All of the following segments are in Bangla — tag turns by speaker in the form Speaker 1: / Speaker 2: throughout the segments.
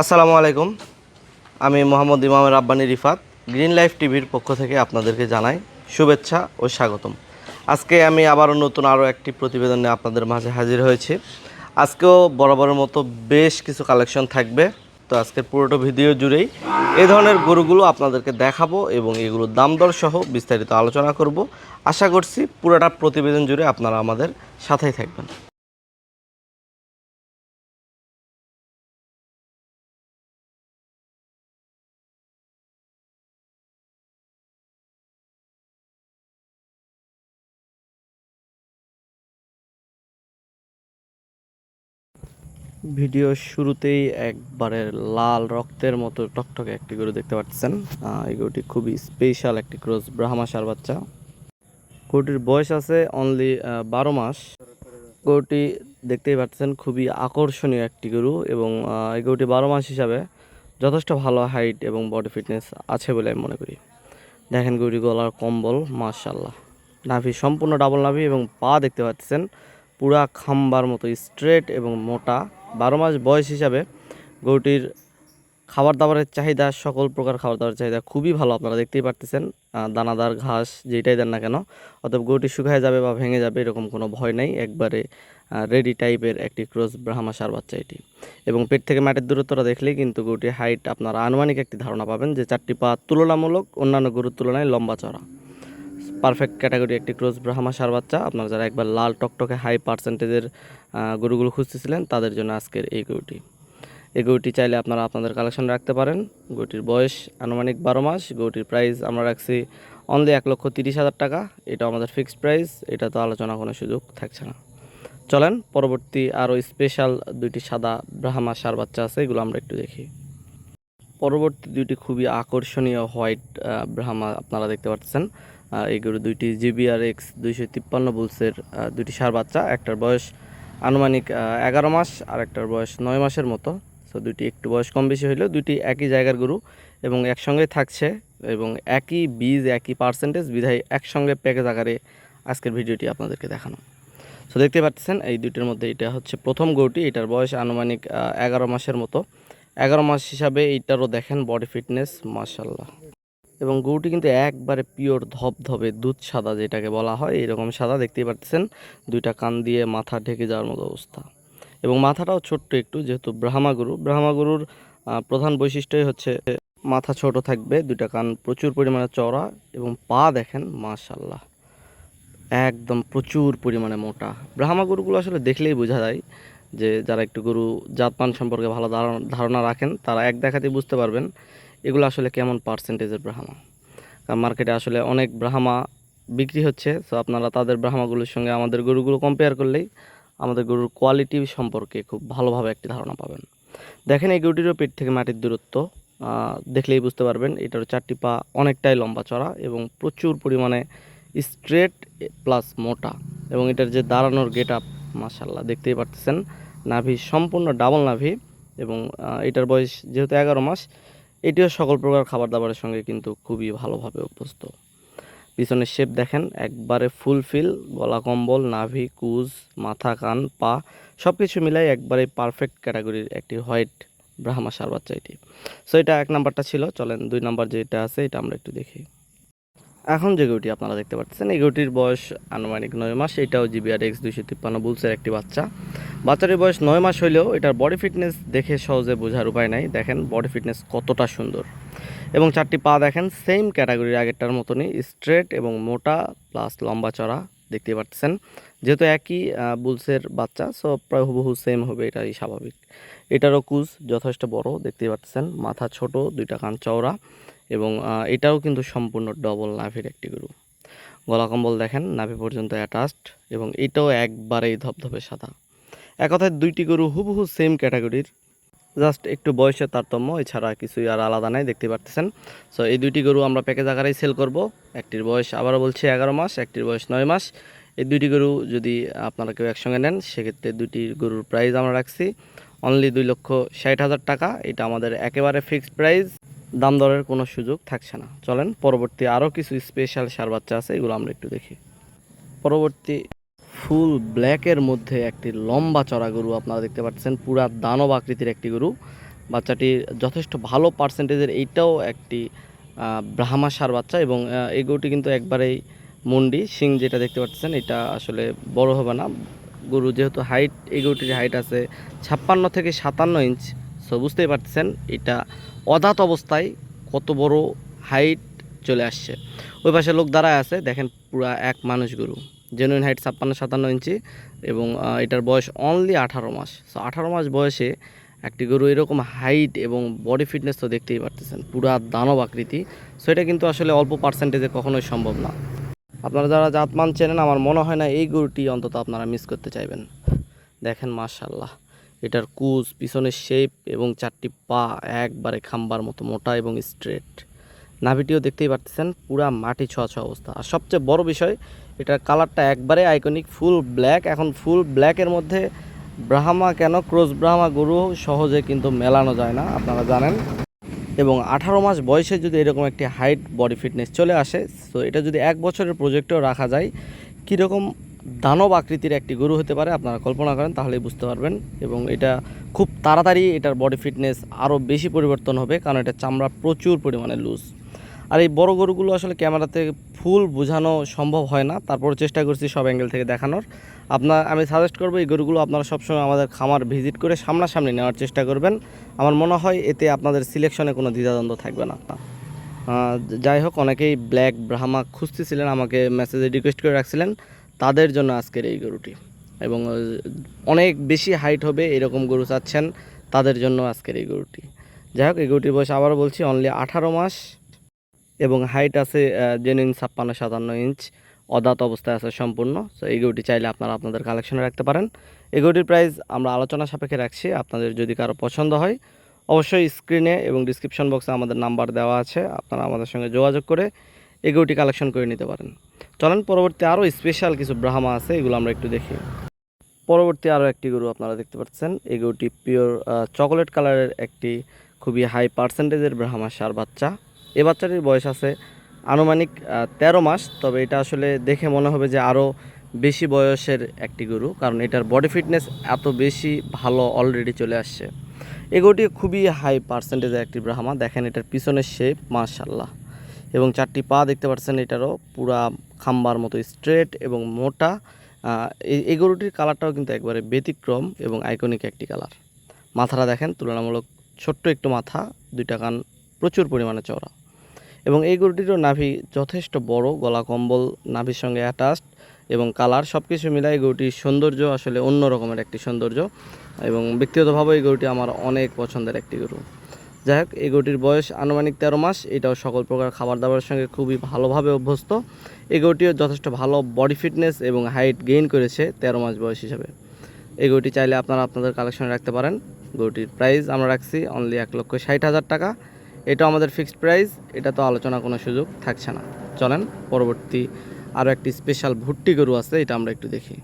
Speaker 1: আসসালামু আলাইকুম। আমি মোহাম্মদ ইমাম রাব্বানি রিফাত, গ্রিন লাইফ টিভির পক্ষ থেকে আপনাদেরকে জানাই শুভেচ্ছা ও স্বাগতম। আজকে আমি আবারও নতুন আরও একটি প্রতিবেদন নিয়ে আপনাদের মাঝে হাজির হয়েছি। আজকেও বরাবরের মতো বেশ কিছু কালেকশন থাকবে। তো আজকের পুরোটা ভিডিও জুড়েই এ ধরনের গরুগুলো আপনাদেরকে দেখাবো এবং এগুলোর দাম দর সহ বিস্তারিত আলোচনা করব। আশা করছি পুরোটা প্রতিবেদন জুড়ে আপনারা আমাদের সাথেই থাকবেন। ভিডিও শুরুতেই একবারে লাল রক্তের মতো টকটকে একটি গরু দেখতে পাচ্ছেন। এই গরুটি খুবই স্পেশাল একটি ক্রস ব্রাহ্মা সার বাচ্চা। গরুটির বয়স আছে অনলি বারো মাস। গরুটি দেখতেই পাচ্ছেন খুবই আকর্ষণীয় একটি গরু এবং এই গরুটি বারো মাস হিসাবে যথেষ্ট ভালো হাইট এবং বডি ফিটনেস আছে বলে আমি মনে করি। দেখেন গরুটি গলার কম্বল মাশাল্লাহ নাভি, সম্পূর্ণ ডাবল নাভি এবং পা দেখতে পাচ্ছেন পুরা খাম্বার মতো স্ট্রেট এবং মোটা। বারো মাস বয়স হিসাবে গরুটির খাবার দাবারের চাহিদা, সকল প্রকার খাবার দাবারের চাহিদা খুবই ভালো আপনারা দেখতেই পারতেছেন। দানাদার, ঘাস যেটাই দেন না কেন, অতএব গরুটি শুকায় যাবে বা ভেঙে যাবে এরকম কোনো ভয় নেই। একবারে রেডি টাইপের একটি ক্রস ব্রাহ্মা সার বাচ্চা এটি। এবং পেট থেকে মাটির দূরত্বটা দেখলেই কিন্তু গরুটির হাইট আপনারা আনুমানিক একটি ধারণা পাবেন যে চারটি পা তুলনামূলক অন্যান্য গরুর তুলনায় লম্বা চড়া পারফেক্ট ক্যাটাগরি একটি ক্রস ব্রাহ্মা সার বাচ্চা। আপনারা যারা একবার লাল টকটকে হাই পার্সেন্টেজের গরুগুলো খুঁজতেছিলেন, তাদের জন্য আজকের এই গরুটি। এই গরুটি চাইলে আপনারা আপনাদের কালেকশন রাখতে পারেন। গরুটির বয়স আনুমানিক বারো মাস। গরুটির প্রাইস আমরা রাখছি অনলি এক লক্ষ তিরিশ হাজার টাকা। এটা আমাদের ফিক্সড প্রাইস এটা তো আলোচনা কোনো সুযোগ থাকছে না। চলেন, পরবর্তী আরও স্পেশাল দুইটি সাদা ব্রাহ্মা সার বাচ্চা আছে, এগুলো আমরা একটু দেখি। পরবর্তী দুইটি খুবই আকর্ষণীয় হোয়াইট ব্রাহ্মা আপনারা দেখতে পাচ্ছেন। এই গরু দুইটি জিবিআর এক্স দুইশো তিপ্পান্ন বুলসের দুইটি সার বাচ্চা, একটার বয়স আনুমানিক এগারো মাস আর একটার বয়স নয় মাসের মতো। সো দুইটি একটু বয়স কম বেশি হইলেও দুইটি একই জায়গার গরু এবং একসঙ্গেই থাকছে এবং একই বীজ, একই পার্সেন্টেজ বিধায় একসঙ্গে প্যাকেজ আকারে আজকের ভিডিওটি আপনাদেরকে দেখানো। সো দেখতে পাচ্ছেন এই দুইটির মধ্যে এটা হচ্ছে প্রথম গরুটি, এটার বয়স আনুমানিক এগারো মাসের মতো। এগারো মাস হিসাবে এইটারও দেখেন বডি ফিটনেস মাশাল্লাহ এবং গরুটি কিন্তু একবারে পিওর ধবধবে, দুধ সাদা যেটাকে বলা হয়, এরকম সাদা দেখতেই পাচ্ছেন দুইটা কান দিয়ে মাথা ঢেকে যাওয়ার মতো অবস্থা। এবং মাথাটাও ছোট্ট একটু, যেহেতু ব্রাহ্মা গরু। ব্রাহ্মা গরুর প্রধান বৈশিষ্ট্যই হচ্ছে মাথা ছোট থাকবে, দুইটা কান প্রচুর পরিমাণে চওড়া এবং পা দেখেন মাশাল্লাহ একদম প্রচুর পরিমাণে মোটা। ব্রাহ্মা গরুগুলো আসলে দেখলেই বোঝা যায় যে যারা একটু গরু জাতমান সম্পর্কে ভালো ধারণা রাখেন, তারা এক দেখাতেই বুঝতে পারবেন এগুলো আসলে কেমন পার্সেন্টেজের ব্রাহ্মা কারণ মার্কেটে আসলে অনেক ব্রাহ্মা বিক্রি হচ্ছে তো আপনারা তাদের ব্রাহ্মাগুলোর সঙ্গে আমাদের গরুগুলো কম্পেয়ার করলেই আমাদের গরুর কোয়ালিটি সম্পর্কে খুব ভালোভাবে একটি ধারণা পাবেন। দেখেন এই গরুটিরও পেট থেকে মাটির দূরত্ব দেখলেই বুঝতে পারবেন এটার চারটি পা অনেকটাই লম্বা চড়া এবং প্রচুর পরিমাণে স্ট্রেট প্লাস মোটা এবং এটার যে দাঁড়ানোর গেট আপ মাসাল্লাহ দেখতেই পারতেছেন। নাভি সম্পূর্ণ ডাবল নাভি এবং এটার বয়স যেহেতু এগারো মাস এটিও সকল প্রকার খাবার দাবারের সঙ্গে কিন্তু খুবই ভালোভাবে অভ্যস্ত। পিছনের শেপ দেখেন, একবারে ফুলফিল গলা কম্বল, নাভি, কুজ, মাথা, কান, পা সব কিছু মিলাই একবারে পারফেক্ট ক্যাটাগরির একটি হোয়াইট ব্রাহ্মা সার বাচ্চা এটি। সো এটা এক নাম্বারটা ছিল, চলেন দুই নাম্বার যেটা আছে, এটা আমরা একটু দেখি। এখন যে গরুটি আপনারা দেখতে পাচ্ছেন, এই গরুটির বয়স আনুমানিক নয় মাস। এটাও জিবিআর এক্স দুইশো তিপ্পান্ন বুলসের একটি বাচ্চা। বাচ্চাটির বয়স নয় মাস হইলেও এটার বডি ফিটনেস দেখে সহজে বোঝার উপায় নাই। দেখেন বডি ফিটনেস কতটা সুন্দর। এবং চারটি পা দেখেন সেম ক্যাটাগরির আগেরটার মতনই স্ট্রেট এবং মোটা প্লাস লম্বা চড়া দেখতে পাচ্ছেন। যেহেতু একই বুলসের বাচ্চা সো প্রায় হুবহু সেম হবে, এটাই স্বাভাবিক। এটারও কুজ যথেষ্ট বড়, দেখতে পাচ্ছেন। মাথা ছোট, দুইটা কান চওড়া। এবং এটাও কিন্তু সম্পূর্ণ ডবল নাভির একটি গরু গলা কম্বল দেখেন, নাভি পর্যন্ত অ্যাটাচড এবং এটাও একবারেই ধপধপে সাদা। এক কথায় দুইটি গরু হুবহু সেম ক্যাটাগরির জাস্ট একটু বয়সের তারতম্য, এছাড়া কিছুই আর আলাদা নাই, দেখতে পারতেছেন। সো এই দুইটি গরু আমরা প্যাকেজ আকারেই সেল করব। একটির বয়স আবারও বলছি এগারো মাস, একটির বয়স নয় মাস। এই দুইটি গরু যদি আপনারা কেউ একসঙ্গে নেন, সেক্ষেত্রে দুইটি গরুর প্রাইস আমরা রাখছি। অনলি দুই লক্ষ ষাট হাজার টাকা, এটা আমাদের একেবারে ফিক্সড প্রাইস দাম দরের কোনো সুযোগ থাকছে না। চলেন, পরবর্তী আরও কিছু স্পেশাল সার বাচ্চা আছে, এগুলো আমরা একটু দেখি। পরবর্তী ফুল ব্ল্যাকের মধ্যে একটি লম্বা চড়া গরু আপনারা দেখতে পাচ্ছেন, পুরা দানব আকৃতির একটি গরু। বাচ্চাটির যথেষ্ট ভালো পার্সেন্টেজের এইটাও একটি ব্রাহ্মা সার বাচ্চা এবং এই গরুটি কিন্তু একবারেই মুন্ডি, শিং যেটা দেখতে পাচ্ছেন, এটা আসলে বড় হবে না। গরু যেহেতু হাইট এই গরুটির হাইট আছে ছাপ্পান্ন থেকে সাতান্ন ইঞ্চ সো বুঝতেই পারছেন এটা অদাত অবস্থায় কত বড় হাইট চলে আসছে। ওই পাশে লোক দাঁড়ায় আছে, দেখেন পুরা এক মানুষ গরু। জেনুইন হাইট ছাপ্পান্ন, সাতান্ন ইঞ্চি এবং এটার বয়স অনলি আঠারো মাস। সো আঠারো মাস বয়সে একটি গরু এরকম হাইট এবং বডি ফিটনেস তো দেখতেই পারতেছেন, পুরা দানব আকৃতি। সো এটা কিন্তু আসলে অল্প পার্সেন্টেজে কখনোই সম্ভব না। আপনারা যারা জাতমান চেনেন, আমার মনে হয় না এই গরুটি অন্তত আপনারা মিস করতে চাইবেন। দেখেন মাশাল্লাহ এটার কুচ পিছনের শেপ এবং চারটি পা একবারে খাম্বার মতো মোটা এবং স্ট্রেট নাভিটিও দেখতেই পারতেছেন, পুরা মাটি ছোঁয়া ছোঁয়া অবস্থা। আর সবচেয়ে বড় বিষয়, এটার কালারটা একবারে আইকনিক ফুল ব্ল্যাক এখন ফুল ব্ল্যাকের মধ্যে ব্রাহ্মা কেন? ক্রস ব্রাহ্মা গরু সহজে কিন্তু মেলানো যায় না, আপনারা জানেন। এবং আঠারো মাস বয়সে যদি এরকম একটি হাইট বডি ফিটনেস চলে আসে, তো এটা যদি এক বছরের প্রজেক্টেও রাখা যায়, কীরকম দানব আকৃতির একটি গরু হতে পারে, আপনারা কল্পনা করেন, তাহলেই বুঝতে পারবেন। এবং এটা খুব তাড়াতাড়ি এটার বডি ফিটনেস আরও বেশি পরিবর্তন হবে, কারণ এটা চামড়া প্রচুর পরিমাণে লুজ আর এই বড় গরুগুলো আসলে ক্যামেরাতে ফুল বোঝানো সম্ভব হয় না, তারপর চেষ্টা করছি সব অ্যাঙ্গেল থেকে দেখানোর। আপনার, আমি সাজেস্ট করব এই গরুগুলো আপনারা সবসময় আমাদের খামার ভিজিট করে সামনাসামনি নেওয়ার চেষ্টা করবেন। আমার মনে হয় এতে আপনাদের সিলেকশনে কোনো দ্বিধাদ্বন্দ্ব থাকবে না। যাই হোক, অনেকেই ব্ল্যাক ব্রাহ্মা খুঁজতেছিলেন, আমাকে মেসেজে রিকোয়েস্ট করে রাখছিলেন। তাদের জন্য আজকের এই গরুটি। এবং অনেক বেশি হাইট হবে এরকম গরু চাচ্ছেন তাদের জন্য আজকের এই গরুটি। যাই হোক, এই গরুটির বয়স আবারও বলছি অনলি আঠারো মাস এবং হাইট আছে জেনুইন ছাপ্পান্ন, সাতান্ন ইঞ্চ অদাত অবস্থায় আছে সম্পূর্ণ। সো এই গরুটি চাইলে আপনারা আপনাদের কালেকশনে রাখতে পারেন। এই গরুটির প্রাইস আমরা আলোচনা সাপেক্ষে রাখছি, আপনাদের যদি কারও পছন্দ হয়, অবশ্যই স্ক্রিনে এবং ডিসক্রিপশন বক্সে আমাদের নাম্বার দেওয়া আছে, আপনারা আমাদের সঙ্গে যোগাযোগ করে এই গরুটি কালেকশন করে নিতে পারেন। চলেন, পরবর্তী আরও স্পেশাল কিছু ব্রাহ্মা আছে, এগুলো আমরা একটু দেখি। পরবর্তী আরও একটি গরু আপনারা দেখতে পাচ্ছেন। এই গরুটি পিওর চকোলেট কালারের একটি খুবই হাই পার্সেন্টেজের ব্রাহ্মা সার বাচ্চা। এ বাচ্চাটির বয়স আছে আনুমানিক তেরো মাস, তবে এটা আসলে দেখে মনে হবে যে আরও বেশি বয়সের একটি গরু, কারণ এটার বডি ফিটনেস এত বেশি ভালো অলরেডি চলে আসছে। এই গরুটি খুবই হাই পার্সেন্টেজের একটি ব্রাহ্মা দেখেন এটার পিছনের শেপ মাশাল্লাহ এবং চারটি পা দেখতে পাচ্ছেন, এটারও পুরা খাম্বার মতো স্ট্রেট এবং মোটা। এই গরুটির কালারটাও কিন্তু একবারে ব্যতিক্রম এবং আইকনিক একটি কালার মাথাটা দেখেন, তুলনামূলক ছোট্ট একটু মাথা, দুইটা কান প্রচুর পরিমাণে চওড়া। এবং এই গরুটিরও নাভি যথেষ্ট বড়, গলা কম্বল, নাভির সঙ্গে অ্যাটাচড এবং কালার সব কিছু মিলাই গরুটির সৌন্দর্য আসলে অন্য রকমের একটি সৌন্দর্য এবং ব্যক্তিগতভাবে এই গরুটি আমার অনেক পছন্দের একটি গরু। যাই হোক, এই বয়স আনুমানিক তেরো মাস। এটাও সকল প্রকার খাবার দাবারের সঙ্গে খুবই ভালোভাবে অভ্যস্ত। এই যথেষ্ট ভালো বডি ফিটনেস এবং হাইট গেইন করেছে তেরো মাস বয়স হিসাবে। এই চাইলে আপনারা আপনাদের কালেকশনে রাখতে পারেন। গরুটির প্রাইস আমরা রাখছি অনলি এক লক্ষ ষাট হাজার টাকা। এটা আমাদের ফিক্সড প্রাইস এটা তো আলোচনা কোনো সুযোগ থাকছে না। চলেন, পরবর্তী আরও একটি স্পেশাল ভুট্টি গরু আছে, এটা আমরা একটু দেখি।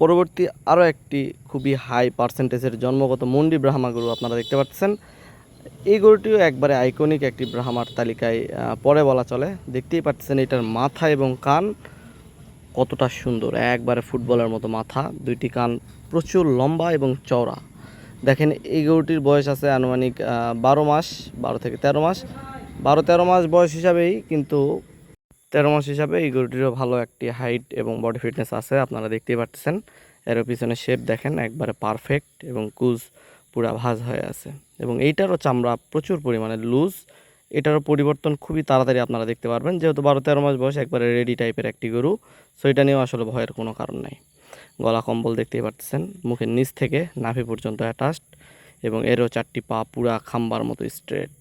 Speaker 1: পরবর্তী আরও একটি খুবই হাই পার্সেন্টেজের জন্মগত মন্ডি ব্রাহ্মা গরু আপনারা দেখতে পাচ্ছেন। এই গরুটিও একবারে আইকনিক একটি ব্রাহ্মার তালিকায় পরে বলা চলে। দেখতেই পাচ্ছেন এটার মাথা এবং কান কতটা সুন্দর, একবারে ফুটবলের মতো মাথা, দুইটি কান প্রচুর লম্বা এবং চওড়া। দেখেন, এই গরুটির বয়স আছে আনুমানিক বারো মাস, বারো থেকে তেরো মাস। বারো তেরো মাস বয়স হিসাবেই কিন্তু তেরো মাস হিসাবে এই গরুটিরও ভালো একটি হাইট এবং বডি ফিটনেস আছে, আপনারা দেখতেই পাচ্ছেন এর পিছনে শেপ দেখেন, একবারে পারফেক্ট এবং কুজ পুরা ভাজ হয়ে আছে। এবং এইটারও চামড়া প্রচুর পরিমাণে লুজ এটারও পরিবর্তন খুবই তাড়াতাড়ি আপনারা দেখতে পারবেন, যেহেতু বারো তেরো মাস বয়স, একবারে রেডি টাইপের একটি গরু। সো এটা নিয়েও আসলে ভয়ের কোনো কারণ নাই। গলা কম্বল দেখতেই পাচ্ছেন মুখের নিচ থেকে নাভি পর্যন্ত অ্যাটাচড এবং এরও চারটি পা পুরা খাম্বার মতো স্ট্রেট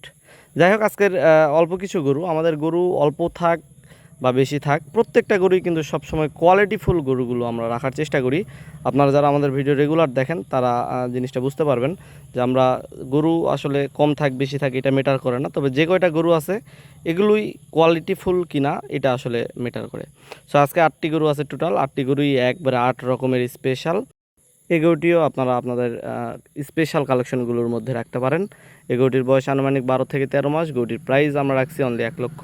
Speaker 1: যাই হোক, আজকের অল্প কিছু গরু। আমাদের গরু অল্প থাক বা বেশি থাক, প্রত্যেকটা গরুই কিন্তু সবসময় কোয়ালিটিফুল গরুগুলো আমরা রাখার চেষ্টা করি। আপনারা যারা আমাদের ভিডিও রেগুলার দেখেন, তারা জিনিসটা বুঝতে পারবেন যে আমরা গরু আসলে কম থাক, বেশি থাক, এটা মেটার করে না। তবে যে কয়টা গরু আছে, এগুলোই কোয়ালিটিফুল কিনা, এটা আসলে মেটার করে। সো আজকে আটটি গরু আছে টোটাল আটটি গরুই একবারে আট রকমের স্পেশাল এই গরুটিও আপনারা আপনাদের স্পেশাল কালেকশনগুলোর মধ্যে রাখতে পারেন। এই গরুটির বয়স আনুমানিক বারো থেকে তেরো মাস গরুটির প্রাইস আমরা রাখছি অনলি এক লক্ষ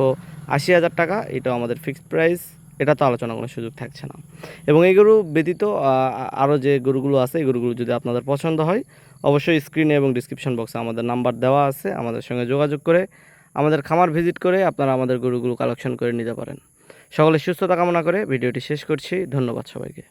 Speaker 1: আশি হাজার টাকা, এটাও আমাদের ফিক্সড প্রাইস এটা তো আলোচনা কোনো সুযোগ থাকছে না। এবং এই গরু ব্যতীত আরও যে গরুগুলো আছে, এই গরুগুলো যদি আপনাদের পছন্দ হয়, অবশ্যই স্ক্রিনে এবং ডিসক্রিপশন বক্সে আমাদের নাম্বার দেওয়া আছে, আমাদের সঙ্গে যোগাযোগ করে, আমাদের খামার ভিজিট করে আপনারা আমাদের গরুগুলো কালেকশন করে নিতে পারেন। সকলে সুস্থতা কামনা করে ভিডিওটি শেষ করছি, ধন্যবাদ সবাইকে।